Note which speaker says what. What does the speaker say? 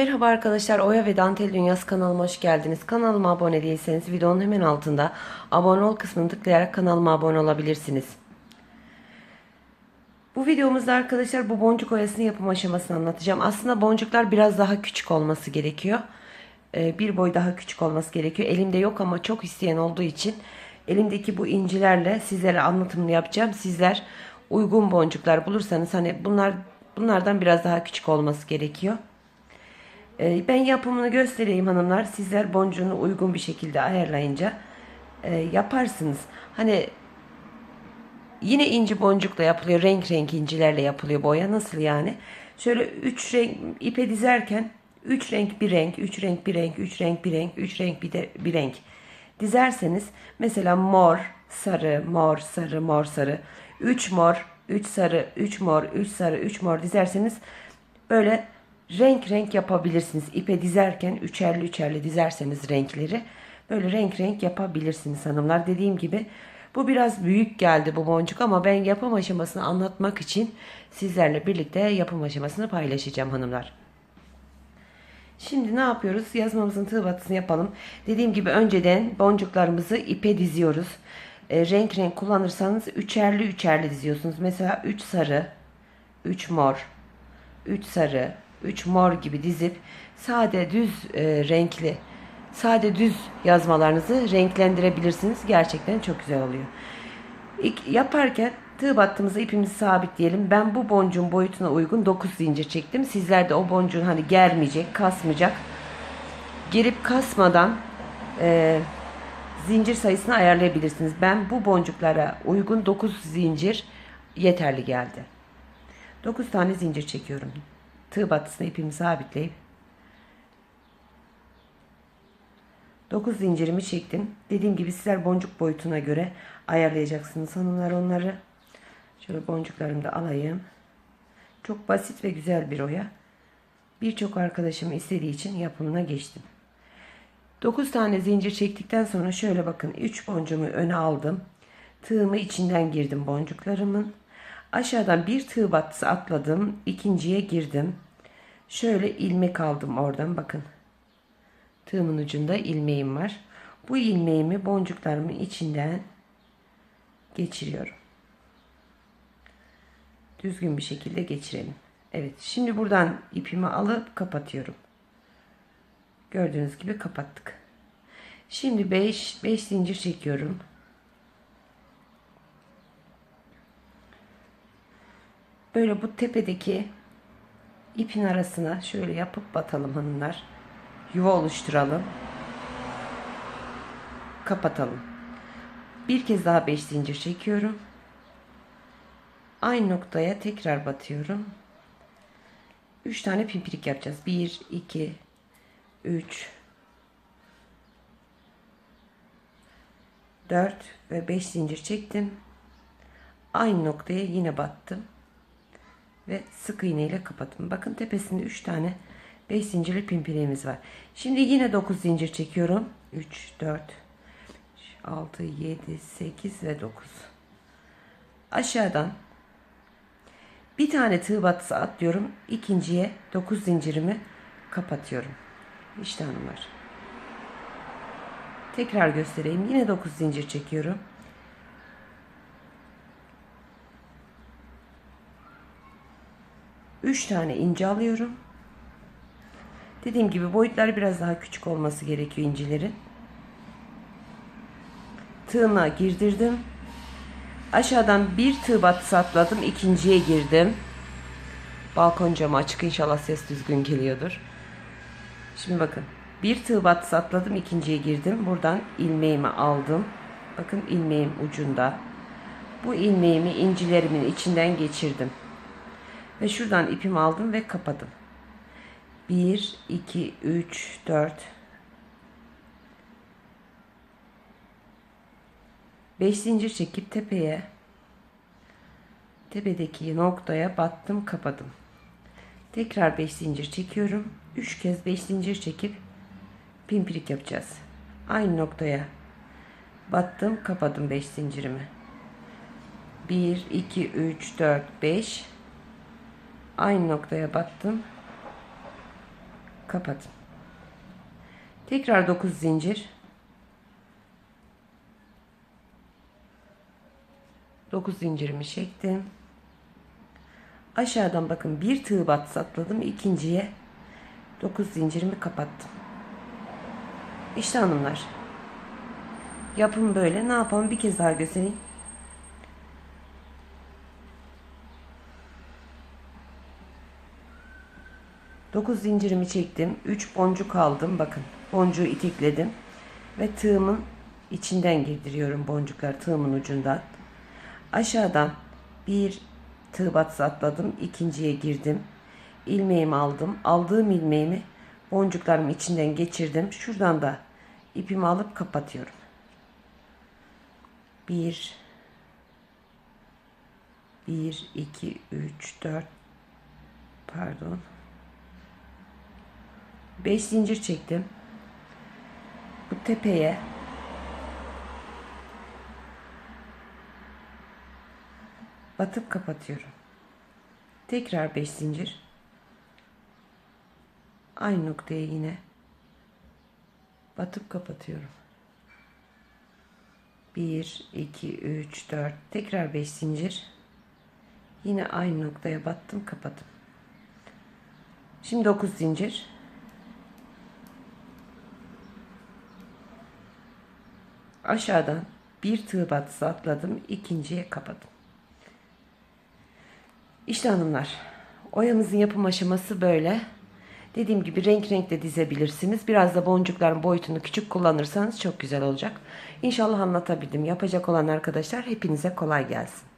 Speaker 1: Merhaba arkadaşlar Oya ve Dantel Dünyası kanalıma hoş geldiniz. Kanalıma abone değilseniz videonun hemen altında abone ol kısmını tıklayarak kanalıma abone olabilirsiniz. Bu videomuzda arkadaşlar bu boncuk oyasının yapım aşamasını anlatacağım. Aslında boncuklar biraz daha küçük olması gerekiyor. Ee, bir boy daha küçük olması gerekiyor. Elimde yok ama çok isteyen olduğu için elimdeki bu incilerle sizlere anlatımını yapacağım. Sizler uygun boncuklar bulursanız hani bunlar bunlardan biraz daha küçük olması gerekiyor. Ee, Ben yapımını göstereyim hanımlar. Sizler boncuğunu uygun bir şekilde ayarlayınca e, yaparsınız. Hani yine inci boncukla yapılıyor. Renk renk incilerle yapılıyor boya. Nasıl yani? Şöyle 3 renk ipe dizerken 3 renk bir renk, 3 renk bir renk, 3 renk bir renk, 3 renk bir, de, bir renk dizerseniz mesela mor, sarı, mor, sarı, mor, sarı, 3 mor, 3 sarı, 3 mor, 3 sarı, 3 mor dizerseniz böyle renk renk yapabilirsiniz. İpe dizerken üçerli üçerli dizerseniz renkleri böyle renk renk yapabilirsiniz hanımlar. Dediğim gibi bu biraz büyük geldi bu boncuk ama ben yapım aşamasını anlatmak için sizlerle birlikte yapım aşamasını paylaşacağım hanımlar. Şimdi ne yapıyoruz? Yazmamızın tığ yapalım. Dediğim gibi önceden boncuklarımızı ipe diziyoruz. E, renk renk kullanırsanız üçerli üçerli diziyorsunuz. Mesela 3 sarı, 3 mor, 3 sarı, 3 mor gibi dizip sade düz e, renkli, sade düz yazmalarınızı renklendirebilirsiniz. Gerçekten çok güzel oluyor. İlk yaparken tığ battığımızda ipimizi sabitleyelim. Ben bu boncuğun boyutuna uygun 9 zincir çektim. Sizler de o boncuğun hani germeyecek, kasmayacak. Girip kasmadan e, zincir sayısını ayarlayabilirsiniz. Ben bu boncuklara uygun 9 zincir yeterli geldi. 9 tane zincir çekiyorum. Tığ battısına ipimi sabitleyip 9 zincirimi çektim. Dediğim gibi sizler boncuk boyutuna göre ayarlayacaksınız hanımlar onları. Şöyle boncuklarımı da alayım. Çok basit ve güzel bir oya. Birçok arkadaşım istediği için yapımına geçtim. 9 tane zincir çektikten sonra şöyle bakın 3 boncuğumu öne aldım. Tığımı içinden girdim boncuklarımın. Aşağıdan bir tığ battısı atladım. ikinciye girdim. Şöyle ilmek aldım oradan bakın. Tığımın ucunda ilmeğim var. Bu ilmeğimi boncuklarımın içinden geçiriyorum. Düzgün bir şekilde geçirelim. Evet şimdi buradan ipimi alıp kapatıyorum. Gördüğünüz gibi kapattık. Şimdi 5 5 zincir çekiyorum. Böyle bu tepedeki ipin arasına şöyle yapıp batalım hanımlar. Yuva oluşturalım. Kapatalım. Bir kez daha 5 zincir çekiyorum. Aynı noktaya tekrar batıyorum. 3 tane pimpirik yapacağız. 1 2 3 4 ve 5 zincir çektim. Aynı noktaya yine battım. Ve sık iğne ile kapattım. Bakın tepesinde 3 tane 5 zincirli pimpiriğimiz var. Şimdi yine 9 zincir çekiyorum. 3 4 6 7 8 ve 9. Aşağıdan bir tane tığ batısı atlıyorum. İkinciye 9 zincirimi kapatıyorum. İşte hanımlar. Tekrar göstereyim. Yine 9 zincir çekiyorum. Üç tane ince alıyorum. Dediğim gibi boyutları biraz daha küçük olması gerekiyor incilerin. Tığına girdirdim. Aşağıdan bir tığ batısı atladım. ikinciye girdim. Balkon camı açık. inşallah ses düzgün geliyordur. Şimdi bakın. Bir tığ batısı atladım. ikinciye girdim. Buradan ilmeğimi aldım. Bakın ilmeğim ucunda. Bu ilmeğimi incilerimin içinden geçirdim. Ve şuradan ipimi aldım ve kapadım. 1, 2, 3, 4, 5 zincir çekip tepeye tepedeki noktaya battım kapadım. Tekrar 5 zincir çekiyorum. 3 kez 5 zincir çekip pimpirik yapacağız. Aynı noktaya battım kapadım 5 zincirimi. 1 2 3 4 5 aynı noktaya battım Kapatın. Tekrar 9 zincir. 9 zincirimi çektim. Aşağıdan bakın bir tığ batsı atladım. ikinciye 9 zincirimi kapattım. İşte hanımlar. Yapım böyle. Ne yapalım? Bir kez daha göstereyim. Dokuz zincirimi çektim. 3 boncuk aldım. Bakın boncuğu itekledim. Ve tığımın içinden girdiriyorum boncuklar tığımın ucundan. Aşağıdan bir tığ batsı atladım. ikinciye girdim. ilmeğimi aldım. Aldığım ilmeğimi boncuklarımın içinden geçirdim. Şuradan da ipimi alıp kapatıyorum. Bir, bir, iki, üç, dört, pardon. Beş zincir çektim. Bu tepeye batıp kapatıyorum. Tekrar 5 zincir. Aynı noktaya yine batıp kapatıyorum. 1 2 3 4 tekrar 5 zincir. Yine aynı noktaya battım, kapattım. Şimdi 9 zincir. Aşağıdan bir tığ batısı atladım, ikinciye kapadım. İşte hanımlar, oyamızın yapım aşaması böyle. Dediğim gibi renk renk de dizebilirsiniz. Biraz da boncukların boyutunu küçük kullanırsanız çok güzel olacak. İnşallah anlatabildim. Yapacak olan arkadaşlar hepinize kolay gelsin.